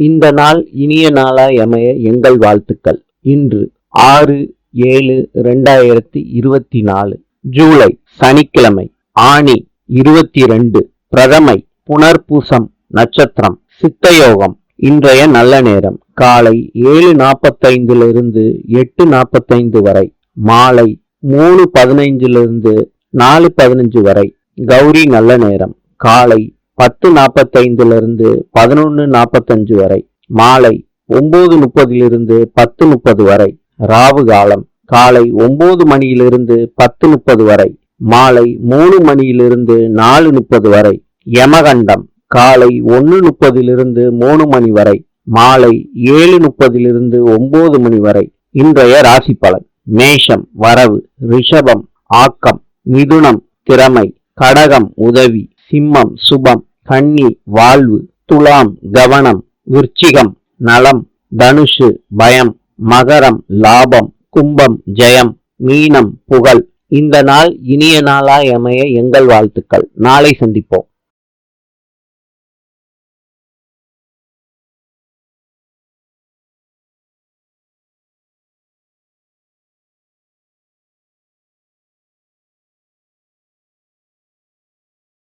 இந்த நாள் இனிய நாளாய் அமைய எங்கள் வாழ்த்துக்கள். இன்று ஆறு ஏழு ரெண்டாயிரத்தி இருபத்தி நாலு ஜூலை சனிக்கிழமை ஆணி இருபத்தி ரெண்டு பிரதமை புனர்பூசம் நட்சத்திரம் சித்தயோகம் இன்றைய நல்ல நேரம் காலை ஏழு நாற்பத்தைந்திலிருந்து எட்டு நாற்பத்தைந்து வரை மாலை மூணு பதினைஞ்சிலிருந்து நாலு பதினஞ்சு வரை கௌரி நல்ல நேரம் காலை பத்து நாற்பத்தைந்திலிருந்து பதினொன்று நாற்பத்தஞ்சு வரை மாலை ஒன்பது முப்பதிலிருந்து பத்து முப்பது வரை ராவு காலம் காலை ஒன்பது மணியிலிருந்து பத்து முப்பது வரை மாலை மூணு மணியிலிருந்து நாலு முப்பது வரை யமகண்டம் காலை ஒன்று முப்பதிலிருந்து மூணு மணி வரை மாலை ஏழு முப்பதிலிருந்து ஒன்பது மணி வரை. இன்றைய ராசி பலன் மேஷம் வரவு ரிஷபம் ஆக்கம் மிதுனம் திறமை கடகம் உதவி சிம்மம் சுபம் கன்னி வாழ்வு துலாம் கவனம் விருச்சிகம் நலம் தனுஷு பயம் மகரம் லாபம் கும்பம் ஜெயம் மீனம் புகழ். இந்த நாள் இனிய நாளாய் அமைய எங்கள் வாழ்த்துக்கள். நாளை சந்திப்போம்.